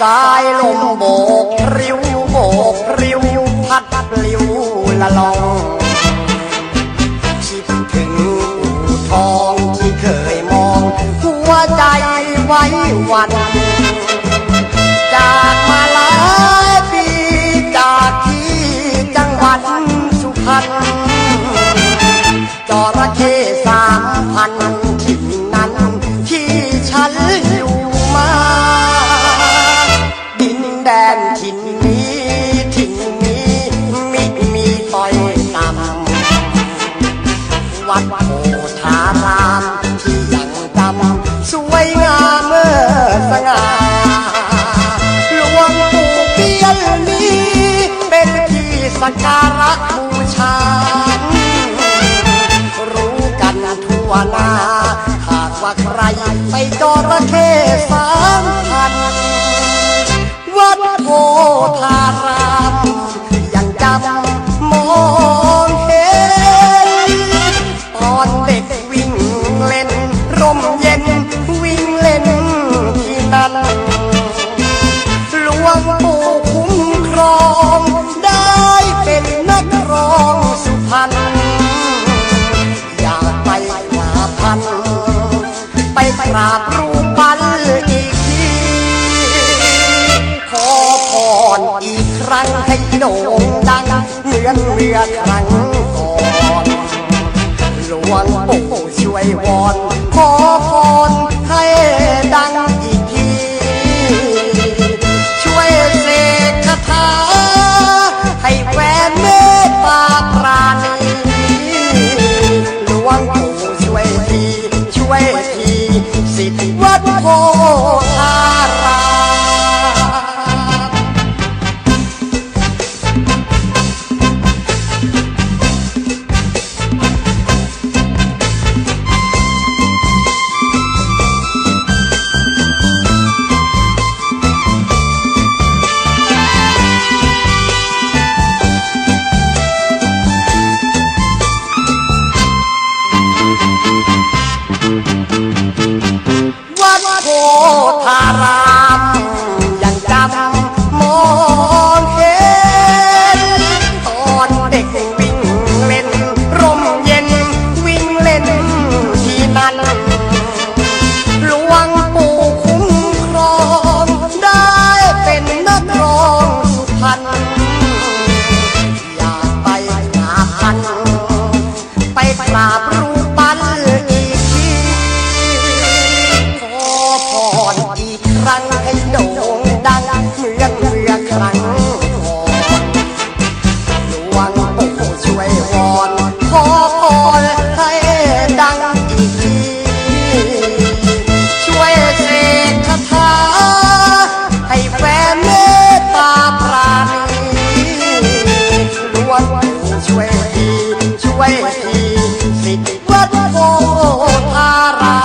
สายลมโบกริ้วโบกริ้วพัดปลิวละลองคิดถึงอู่ทองที่เคยมอง หัวใจไว้วัน สวยงามเมื่อสง่าหลวงปู่เปียนนี้เป็นที่สักการะบูชา รู้กันทั่วหน้า หากว่าใครไปจระเข้สามพันวัดโพธาราม กราบรูปปั้นอีกที ขอพรอีกครั้งให้โด่งดังเหมือนเรือครั้งก่อนหลวงปู่ช่วยวอน city, what for? ช่วยทีช่วยทีสิวัดโพธารา